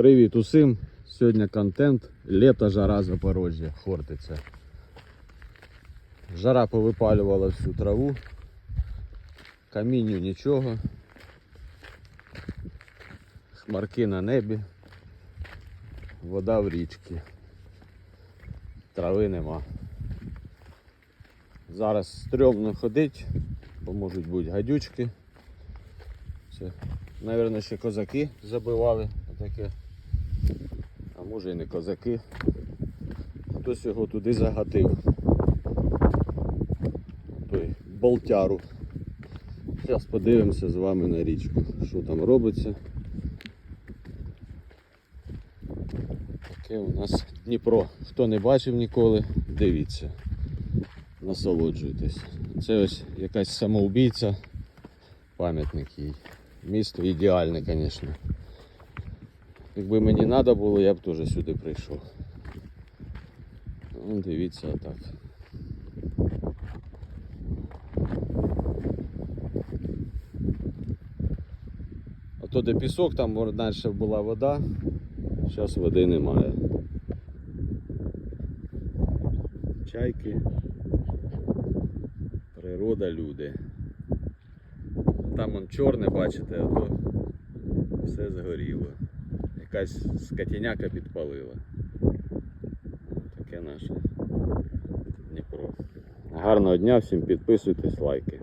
Привіт усім! Сьогодні контент Лето жара Запорожжя, Хортиця. Жара повипалювала всю траву. Камінню нічого. Хмарки на небі. Вода в річці. Трави нема. Зараз стрьомно ходить, бо можуть бути гадючки. Це, мабуть, ще козаки забивали таке. А може і не козаки. Хтось його туди загатив. Той болтяру. Зараз подивимося з вами на річку, що там робиться. Таке у нас Дніпро. Хто не бачив ніколи, дивіться. Насолоджуйтесь. Це ось якась самоубійця, пам'ятник їй. Місто ідеальне, звісно. Якби мені треба було, я б теж сюди прийшов. Ну, дивіться отак. Ото де пісок, там далі була вода, зараз води немає. Чайки, природа, люди. Там он чорне, бачите, а то все згоріло. Якась скотіняка підпалила. Таке наше Дніпро. Гарного дня, всім підписуйтесь, лайки.